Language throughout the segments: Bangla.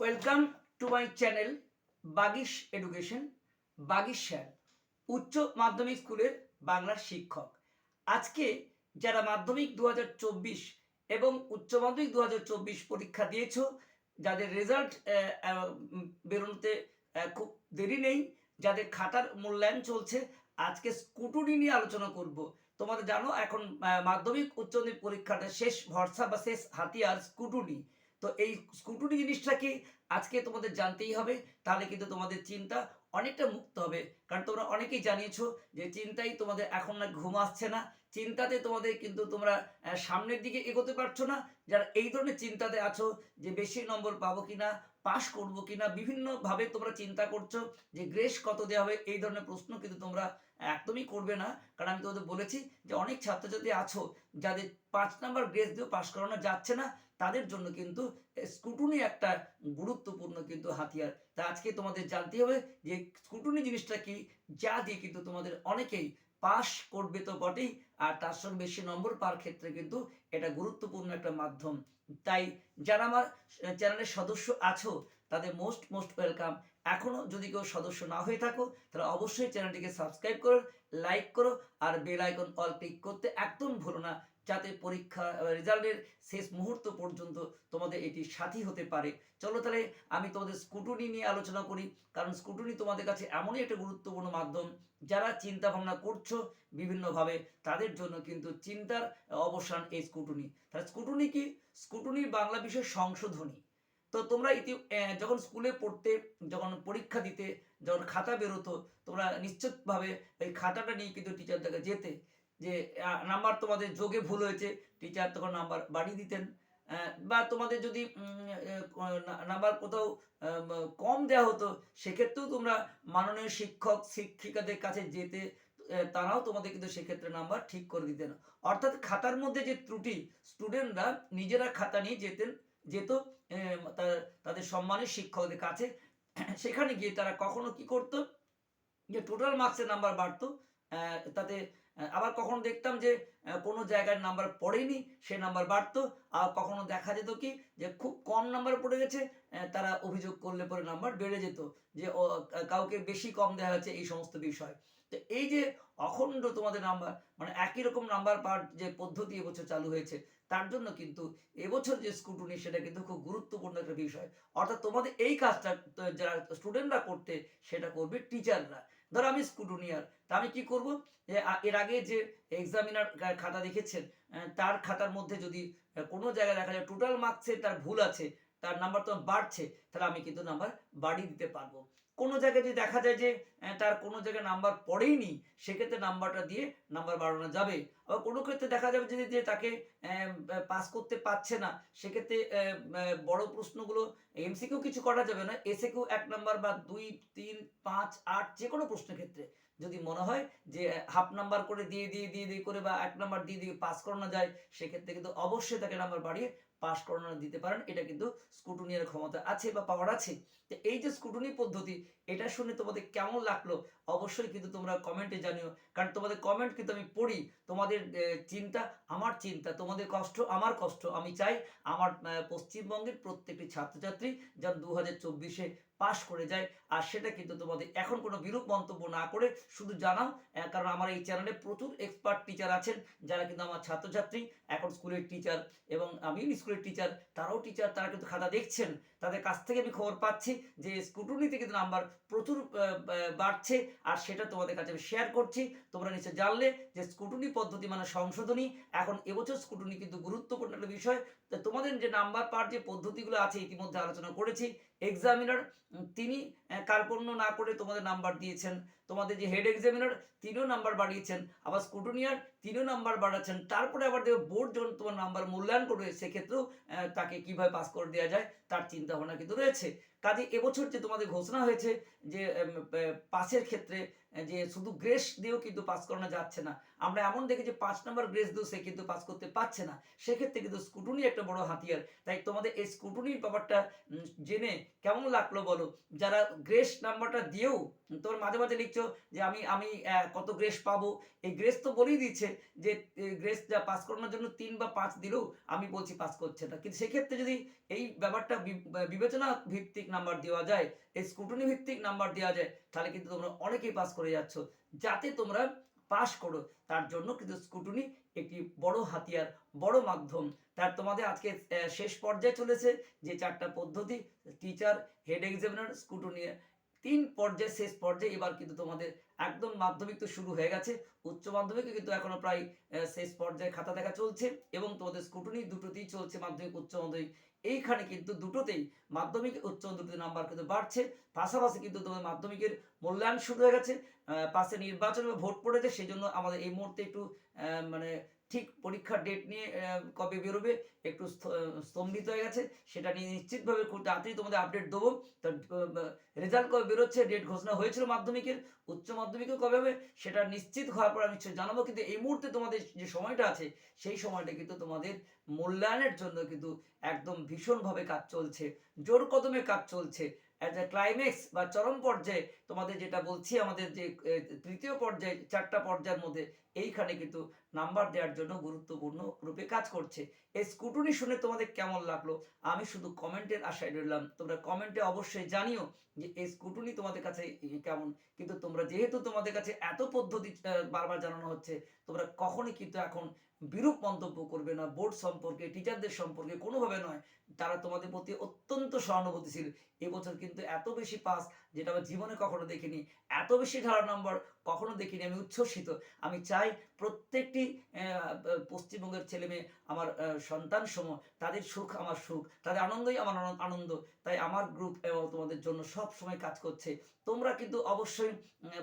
Welcome to my channel Bagish education Bagish sir উচ্চ মাধ্যমিক স্কুলের বাংলার শিক্ষক। আজকে যারা মাধ্যমিক দু এবং উচ্চ মাধ্যমিক দু পরীক্ষা দিয়েছ, যাদের রেজাল্ট বেরোনোতে খুব দেরি নেই, যাদের খাতার মূল্যায়ন চলছে, আজকে স্কুটুনি নিয়ে আলোচনা করব। তোমাদের জানো, এখন মাধ্যমিক উচ্চ মাধ্যমিক পরীক্ষাটা শেষ, ভরসা বা শেষ হাতিয়ার স্কুটুনি। তো এই স্কুটুনি জিনিসটা কি আজকে তোমাদের জানতেই হবে, তাহলে কিন্তু তোমাদের চিন্তা অনেকটা মুক্ত হবে। কারণ তোমরা অনেকেই জানিয়েছো যে চিন্তাই তোমাদের এখন না ঘুম আসছে না। চিন্তাতে তোমাদের কিন্তু তোমরা সামনের দিকে এগোতে পারছ না। যারা এই ধরনের চিন্তাতে আছো যে বেশি নম্বর পাবো কিনা পাশ করব কিনা, বিভিন্নভাবে তোমরা চিন্তা করছ যে গ্রেস কত দেওয়া হবে, এই ধরনের প্রশ্ন কিন্তু তোমরা একদমই করবে না। কারণ আমি তোমাদের বলেছি যে অনেক ছাত্রছাত্রী আছো, যাদের পাঁচ নাম্বার গ্রেস দিয়েও পাশ করানো যাচ্ছে না, তাদের জন্য কিন্তু স্কুটুনি একটা গুরুত্বপূর্ণ কিন্তু হাতিয়ার। তা আজকে তোমাদের জানতে হবে যে স্কুটুনি জিনিসটা কি, যা দিয়ে কিন্তু তোমাদের অনেকেই পাশ করবে তো বটেই। আর তার সঙ্গে বেশি নম্বর পাওয়ার ক্ষেত্রে কিন্তু এটা গুরুত্বপূর্ণ একটা মাধ্যম। তাই যারা আমার চ্যানেলের সদস্য আছো, তাদের মোস্ট মোস্ট ওয়েলকাম এখনও যদি কেউ সদস্য না হয়ে থাকো, তাহলে অবশ্যই চ্যানেলটিকে সাবস্ক্রাইব করো লাইক করো, আর বেল আইকন অল ক্লিক করতে একদম ভুলো না। যাতে পরীক্ষা রেজাল্টের শেষ মুহূর্ত পর্যন্ত তোমাদের এটি সাথী হতে পারে। চলো তাহলে আমি তোমাদের স্কুটুনি নিয়ে আলোচনা করি, কারণ স্কুটুনি তোমাদের কাছে এমনই একটা গুরুত্বপূর্ণ মাধ্যম। যারা চিন্তা ভাবনা করছ বিভিন্নভাবে, তাদের জন্য কিন্তু চিন্তার অবসান এই স্কুটুনি। তাহলে স্কুটুনি কি? স্কুটুনির বাংলা বিষয় সংশোধনী। তো তোমরা ইতি যখন স্কুলে পড়তে, যখন পরীক্ষা দিতে, যখন খাতা বেরোতো, তোমরা নিশ্চিতভাবে ওই খাতাটা নিয়ে কিন্তু টিচার থেকে যেতে। যে নাম্বার তোমাদের যোগে ভুল হয়েছে টিচার তখন নাম্বার বাড়িয়ে দিতেন। বা তোমাদের যদি নাম্বার কোথাও কম দেওয়া হতো, সেক্ষেত্রেও তোমরা মাননীয় শিক্ষক, শিক্ষিকাদের কাছে যেতে তারাও তোমাদের কিন্তু সেক্ষেত্রে নাম্বার ঠিক করে দিতেন। অর্থাৎ খাতার মধ্যে যে ত্রুটি স্টুডেন্টরা নিজেরা খাতা নিয়ে যেতেন, যেত তাদের সম্মানের শিক্ষকদের কাছে। সেখানে গিয়ে তারা কখনো কি করতো? যে টোটাল মার্কসের নাম্বার বাড়তো তাতে আবার কখনো দেখতাম যে কোনো জায়গায় নাম্বার পড়েনি, সে নাম্বার বাড়তো। আর কখনো দেখা যেত কি, যে খুব কম নাম্বার পড়ে গেছে তারা অভিযোগ করলে পরে নাম্বার বেড়ে যেত, যে কাউকে বেশি কম দেওয়া হয়েছে এই সমস্ত বিষয়। তো এই যে অখণ্ড তোমাদের নাম্বার মানে একই রকম নাম্বার পাওয়ার যে পদ্ধতি এবছর চালু হয়েছে, তার জন্য কিন্তু এবছর যে স্কুটুনি সেটা কিন্তু খুব গুরুত্বপূর্ণ একটা বিষয়। অর্থাৎ তোমাদের এই কাজটা যারা স্টুডেন্টরা করতে, সেটা করবে টিচাররা ধরো আমি স্কুটুনিয়ার তা আমি কি করব? এর আগে যে এক্সামিনার খাতা দেখেছেন তার খাতার মধ্যে যদি কোনো জায়গায় দেখা যায় টোটাল মার্কসে তার ভুল আছে, তার নাম্বার তো বাড়ছে, তাহলে আমি কিন্তু নাম্বার বাড়িয়ে দিতে পারব। কোনো জায়গায় যদি দেখা যায় যে তার কোনো জায়গায় নাম্বার পড়েইনি, সেক্ষেত্রে নাম্বারটা দিয়ে নাম্বার বাড়ানো যাবে। আবার কোনো ক্ষেত্রে দেখা যাবে যদি যে তাকে পাস করতে পারছে না, সেক্ষেত্রে বড় প্রশ্নগুলো এমসিকিউ কিছু করা যাবে না। এসে কেউ এক নাম্বার বা দুই, তিন, পাঁচ, আট যে কোনো প্রশ্নের ক্ষেত্রে। যদি মনে হয় যে হাফ নাম্বার করে দিয়ে দিয়ে দিয়ে দিয়ে করে বা এক নাম্বার দিয়ে দিয়ে পাস করানো যায়, সেক্ষেত্রে কিন্তু অবশ্যই তাকে নাম্বার বাড়িয়ে পাস করানো দিতে পারেন, এটা কিন্তু স্কুটুনিয়ার ক্ষমতা আছে বা পাওয়ার আছে। তো এই যে স্কুটুনি পদ্ধতি, এটা শুনে তোমাদের কেমন লাগল? অবশ্যই কিন্তু তোমরা কমেন্টে জানিও। কারণ তোমাদের কমেন্ট কিন্তু আমি পড়ি। তোমাদের চিন্তা আমার চিন্তা, তোমাদের কষ্ট আমার কষ্ট। আমি চাই আমার পশ্চিমবঙ্গের প্রত্যেকটি ছাত্রছাত্রী যেন দু হাজার চব্বিশে পাশ করে যায়। আর সেটা কিন্তু তোমাদের এখন কোনো বিরূপ মন্তব্য না করে শুধু জানাও কারণ আমার এই চ্যানেলে প্রচুর এক্সপার্ট টিচার আছেন, যারা কিন্তু আমার ছাত্রছাত্রী, এখন স্কুলের টিচার এবং আমি স্কুলের টিচার তারাও টিচার তারা কিন্তু খাতা দেখছেন। তাদের কাছ থেকে আমি খবর পাচ্ছি যে স্কুটুনিতে কিন্তু নাম্বার প্রচুর বাড়ছে। আর সেটা তোমাদের কাছে আমি শেয়ার করছি। তোমরা নিশ্চয় জানলে যে স্কুটুনি পদ্ধতি মানে সংশোধনী। এখন এবছর স্কুটুনি কিন্তু গুরুত্বপূর্ণ একটা বিষয়। তো তোমাদের যে নাম্বার পাওয়ার যে পদ্ধতিগুলো আছে ইতিমধ্যে আলোচনা করেছি। এক্সামিনার তিনি কার্পণ্য না করে তোমাদের নাম্বার দিয়েছেন। তোমাদের যে হেড এক্সামিনার তিনও নাম্বার বাড়িয়েছেন। আবার স্কুটুনিয়ার তিনও নাম্বার বাড়াচ্ছেন। তারপরে আবার দেখবে বোর্ড যখন তোমার নাম্বার মূল্যায়ন করবে, সেক্ষেত্রেও তাকে কীভাবে পাস করে দেওয়া যায়, তার চিন্তা ভাবনা কিন্তু রয়েছে। কাজে এবছর যে তোমাদের ঘোষণা হয়েছে যে পাসের ক্ষেত্রে যে শুধু গ্রেস দিয়েও কিন্তু পাস করানো যাচ্ছে না। আমরা এমন দেখি যে পাঁচ নম্বর গ্রেস দিয়েও সে কিন্তু পাস করতে পারছে না। সেক্ষেত্রে কিন্তু স্কুটুনি একটা বড় হাতিয়ার। তাই তোমাদের এই স্কুটুনির ব্যাপারটা জেনে কেমন লাগল বলো? যারা গ্রেস নাম্বারটা দিয়েও, তোর মাঝে মাঝে লিখছো যে আমি আমি কত গ্রেস পাবো। এই গ্রেস তো বলেই দিচ্ছে যে গ্রেস যা পাস করানোর জন্য তিন বা পাঁচ দিলেও আমি বলছি পাস করছে না। কিন্তু সেক্ষেত্রে যদি এই ব্যাপারটা বিবেচনা ভিত্তিক নাম্বার দেওয়া যায় এই স্কুটনি ভিত্তিক নাম্বার দেওয়া যায়, তাহলে কিন্তু তোমরা অনেকেই পাস করে যাচ্ছ। যাতে তোমরা পাস করো, তার জন্য কিন্তু স্কুটনি একটি বড় হাতিয়ার, বড় মাধ্যম। তার তোমাদের আজকে শেষ পর্যায়ে চলেছে, যে চারটা পদ্ধতি টিচার হেড এক্সামিনার স্কুটনি তিন পর্যায়ে, শেষ পর্যায়ে এবার কিন্তু তোমাদের একদম মাধ্যমিক তো শুরু হয়ে গেছে। উচ্চ মাধ্যমিকে কিন্তু এখনও প্রায় শেষ পর্যায়ে খাতা দেখা চলছে এবং তোমাদের স্কুটনি দুটোতেই চলছে মাধ্যমিক, উচ্চ মাধ্যমিক। এইখানে কিন্তু দুটোতেই মাধ্যমিক, উচ্চ দুটোতে নাম্বার কিন্তু বাড়ছে। পাশাপাশি কিন্তু তোমাদের মাধ্যমিকের মূল্যায়ন শুরু হয়ে গেছে। পাশে নির্বাচন ভোট পড়েছে সেই জন্য আমাদের এই মুহূর্তে একটু মানে ঠিক পরীক্ষার ডেট নিয়ে কবে বেরোবে, একটু স্তম্ভিত হয়ে গেছে, সেটা নিয়ে নিশ্চিতভাবে খুব তাড়াতাড়ি তোমাদের আপডেট দেবো। রেজাল্ট কবে বেরোচ্ছে ডেট ঘোষণা হয়েছিল মাধ্যমিকের, উচ্চ মাধ্যমিকও কবে হবে, সেটা নিশ্চিত হওয়ার পর আমি জানাব, কিন্তু এই মুহূর্তে তোমাদের যে সময়টা আছে, সেই সময়টা কিন্তু তোমাদের মূল্যায়নের জন্য কিন্তু একদম ভীষণভাবে কাজ চলছে, জোর কদমে কাজ চলছে। অ্যাজ এ ক্লাইম্যাক্স বা চরম পর্যায়ে তোমাদের যেটা বলছি, আমাদের যে তৃতীয় পর্যায়ে, চারটা পর্যায়ের মধ্যে এইখানে কিন্তু নাম্বার দেওয়ার জন্য গুরুত্বপূর্ণ রূপে কাজ করছে। এই স্কুটুনি শুনে তোমাদের কেমন লাগল? আমি শুধু কমেন্টের আশায় রইলাম। তোমরা কমেন্টে অবশ্যই জানিও যে এই স্কুটুনি তোমাদের কাছে কেমন। কিন্তু তোমরা যেহেতু তোমাদের কাছে এত পদ্ধতি বারবার জানানো হচ্ছে, তোমরা কখনই কিন্তু এখন বিরূপ মন্তব্য করবে না। বোর্ড সম্পর্কে টিচারদের সম্পর্কে কোনোভাবে নয়। তারা তোমাদের প্রতি অত্যন্ত সহানুভূতিশীল। এবছর কিন্তু এত বেশি পাস যেটা আমার জীবনে কখনো দেখিনি, এত বেশি ঢালা নম্বর কখনো দেখিনি, আমি উচ্ছ্বসিত। আমি চাই প্রত্যেকটি পশ্চিমবঙ্গের ছেলে মেয়ে, আমার সন্তান সম তাদের সুখ আমার সুখ, তাদের আনন্দই আমার আনন্দ- তাই আমার গ্রুপ এবং তোমাদের জন্য সব সময় কাজ করছে। তোমরা কিন্তু অবশ্যই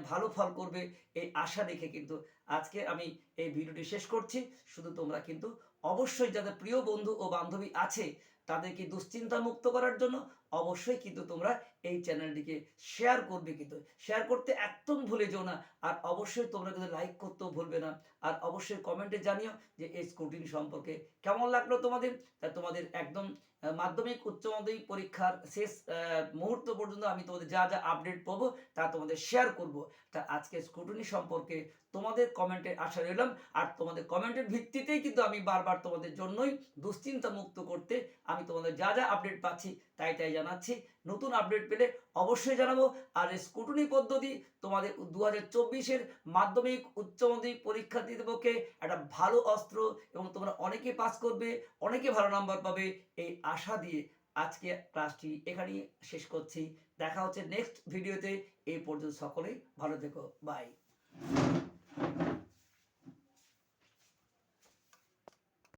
ভালো ফল করবে এই আশা রেখে কিন্তু আজকে আমি এই ভিডিওটি শেষ করছি। শুধু তোমরা কিন্তু অবশ্যই যাদের প্রিয় বন্ধু ও বান্ধবী আছে তাদেরকে দুশ্চিন্তা মুক্ত করার জন্য অবশ্যই কিন্তু তোমরা এই চ্যানেলটিকে শেয়ার করবে কিন্তু। শেয়ার করতে একদম ভুলে যেও না। আর অবশ্যই তোমরা কিন্তু লাইক করতেও ভুলবে না। আর অবশ্যই কমেন্টে জানিও যে এই স্ক্রুটিনি সম্পর্কে কেমন লাগল তোমাদের? তা তোমাদের একদম মাধ্যমিক, উচ্চ মাধ্যমিক পরীক্ষার শেষ মুহূর্ত পর্যন্ত আমি তোমাদের যা যা আপডেট পাবো তা তোমাদের শেয়ার করব। তা আজকে স্ক্রুটিনি সম্পর্কে তোমাদের কমেন্টে আশা রইলাম। আর তোমাদের কমেন্টের ভিত্তিতেই কিন্তু আমি বারবার তোমাদের জন্যই দুশ্চিন্তা মুক্ত করতে আমি তোমাদের যা যা আপডেট পাচ্ছি, তাই তাই জানাচ্ছি। নতুন আপডেট পেলে অবশ্যই জানাব। আর স্কুটনি পদ্ধতি তোমাদের দু হাজার চব্বিশের মাধ্যমিক উচ্চ মাধ্যমিক পরীক্ষার্থীদের পক্ষে একটা ভালো অস্ত্র এবং তোমরা অনেকে পাস করবে, অনেকে ভালো নাম্বার পাবে এই আশা দিয়ে আজকে ক্লাসটি এখানেই শেষ করছি। দেখা হচ্ছে নেক্সট ভিডিওতে এই পর্যন্ত সকলেই ভালো থেকো। বাই